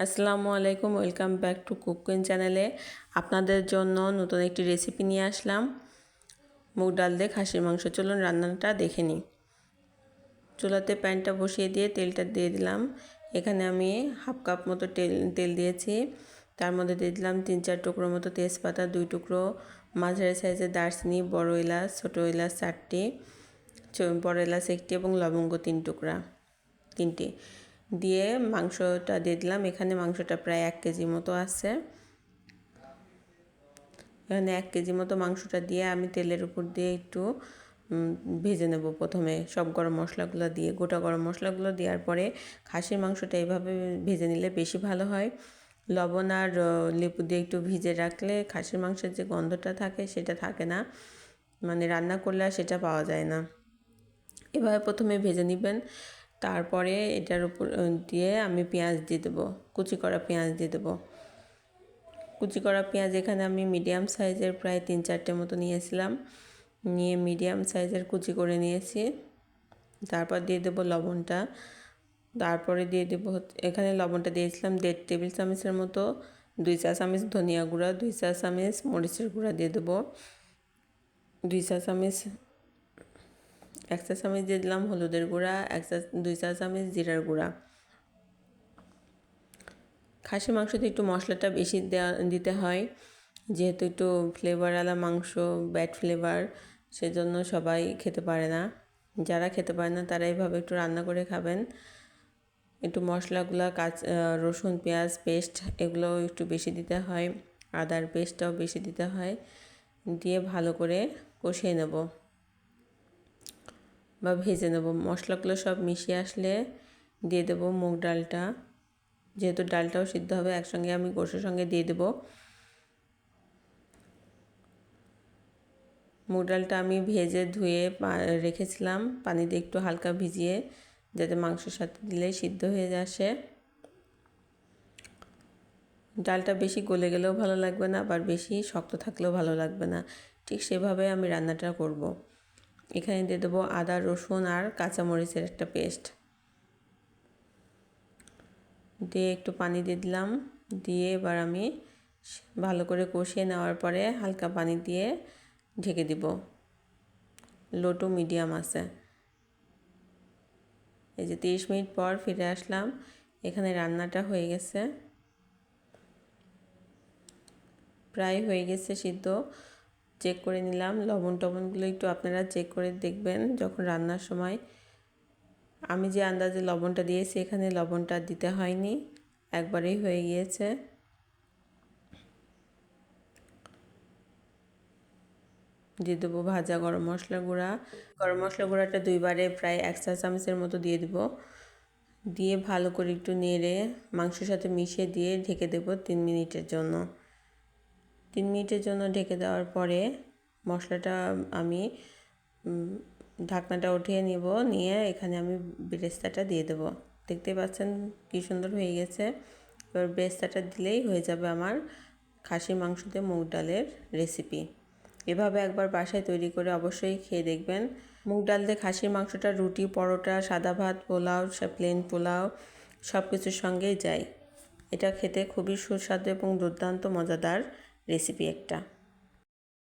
আসসালামু আলাইকুম, welcome back to cooking চ্যানেলে আপনাদের জন্য নতুন একটি রেসিপি নিয়ে আসলাম। মুগ ডাল দিয়ে খাসির মাংস। চলুন রান্নাটা দেখে নিই। চুলাতে প্যানটা বসিয়ে দিয়ে তেলটা দিয়ে দিলাম। এখানে আমি হাফ কাপ মতো তেল তেল দিয়েছি। তার মধ্যে দিয়ে দিলাম তিন চার টুকরো মতো তেজপাতা, দুই টুকরো মাঝারি সাইজের দারচিনি, বড় এলাচ, ছোটো এলাচ চারটি বড় এলাচ একটি এবং লবঙ্গ তিন টুকরা, তিনটি। দিয়ে মাংসটা দিয়ে দিলাম। এখানে মাংসটা প্রায় এক কেজি মতো আছে। এখানে এক কেজি মতো মাংসটা দিয়ে আমি তেলের উপর দিয়ে একটু ভেজে নেব প্রথমে। সব গরম মশলাগুলো দিয়ে, গোটা গরম মশলাগুলো দেওয়ার পরে খাসির মাংসটা এইভাবে ভেজে নিলে বেশি ভালো হয়। লবণ আর লেবু দিয়ে একটু ভিজে রাখলে খাসির মাংসের যে গন্ধটা থাকে সেটা থাকে না। মানে রান্না করলে আর সেটা পাওয়া যায় না। এভাবে প্রথমে ভেজে নেবেন। তারপরে এটার উপর দিয়ে আমি পেঁয়াজ দিয়ে দেবো, কুচি করা পেঁয়াজ দিয়ে দেবো। কুচি করা পেঁয়াজ এখানে আমি মিডিয়াম সাইজের প্রায় তিন চারটে মতো নিয়েছিলাম। নিয়ে মিডিয়াম সাইজের কুচি করে নিয়েছি। তারপর দিয়ে দেবো লবণটা। তারপরে দিয়ে দেবো এখানে লবণটা দিয়েছিলাম দেড় টেবিল চামচের মতো, দুই চা চামচ ধনিয়া গুঁড়া, দুই চা চামচ মরিচের গুঁড়া দিয়ে দেবো। দুই চা চামচ এক চা চামচ দিয়ে দিলাম হলুদের গুঁড়া, এক চা, দুই চা চামচ জিরার গুঁড়া। খাসি মাংসতে একটু মশলাটা বেশি দেওয়া দিতে হয়, যেহেতু একটু ফ্লেভারওয়ালা মাংস ব্যাড ফ্লেভার সেজন্য সবাই খেতে পারে না। যারা খেতে পারে না, তারা এইভাবে একটু রান্না করে খাবেন। একটু মশলাগুলো কাঁচ রসুন, পেঁয়াজ পেস্ট এগুলো একটু বেশি দিতে হয়। আদার পেস্টটাও বেশি দিতে হয়। দিয়ে ভালো করে কষিয়ে নেব। বা ভেজে নেব। মশলাগুলো সব মিশিয়ে আসলে দিয়ে দেব মুগ ডালটা। যেহেতু ডালটাও সিদ্ধ হবে, একসঙ্গে আমি গোশের সঙ্গে দিয়ে দেব। মুগ ডালটা আমি ভেজে ধুয়ে রেখেছিলাম পানি দিয়ে একটু হালকা ভিজিয়ে, যাতে মাংসের সাথে দিলে সিদ্ধ হয়ে আসে। ডালটা বেশি গলে গেলেও ভালো লাগবে না, আবার বেশি শক্ত থাকলেও ভালো লাগবে না। ঠিক সেভাবে আমি রান্নাটা করব। এখানে দিয়ে দেবো আদা, রসুন আর কাঁচামরিচের একটা পেস্ট। দিয়ে একটু পানি দিয়ে দিলাম। দিয়ে এবার আমি ভালো করে কষিয়ে নেওয়ার পরে হালকা পানি দিয়ে ঢেকে দিব। লো টু মিডিয়াম আছে। এই যে তিরিশ মিনিট পর ফিরে আসলাম। এখানে রান্নাটা হয়ে গেছে। প্রায় হয়ে গেছে সিদ্ধ। চেক করে নিলাম। লবণ টবণগুলো একটু আপনারা চেক করে দেখবেন যখন রান্নার সময়। আমি যে আন্দাজে লবণটা দিয়েছি, এখানে লবণটা দিতে হয়নি। একবারেই হয়ে গিয়েছে। দিয়ে দেবো ভাজা গরম মশলা গুঁড়া। গরম মশলা গুঁড়াটা দুইবারে প্রায় এক চা চামচের মতো দিয়ে দেবো। দিয়ে ভালো করে একটু নেড়ে মাংসের সাথে মিশিয়ে দিয়ে ঢেকে দেবো তিন মিনিটের জন্য। তিন মিনিটের জন্য ঢেকে দেওয়ার পরে মশলাটা আমি ঢাকনাটা উঠিয়ে নিব, নিয়ে এখানে আমি বেরেস্তাটা দিয়ে দেবো। দেখতে পাচ্ছেন কী সুন্দর হয়ে গেছে। এবার বেরেস্তাটা দিলেই হয়ে যাবে আমার খাসির মাংসতে মুগ ডালের রেসিপি। এভাবে একবার বাসায় তৈরি করে অবশ্যই খেয়ে দেখবেন। মুগ ডাল দিয়ে খাসির মাংসটা, রুটি, পরোটা, সাদা ভাত, পোলাও প্লেন পোলাও সব কিছুর সঙ্গেই যায়। এটা খেতে খুবই সুস্বাদু এবং দুর্দান্ত, মজাদার। রেসিপি একটা।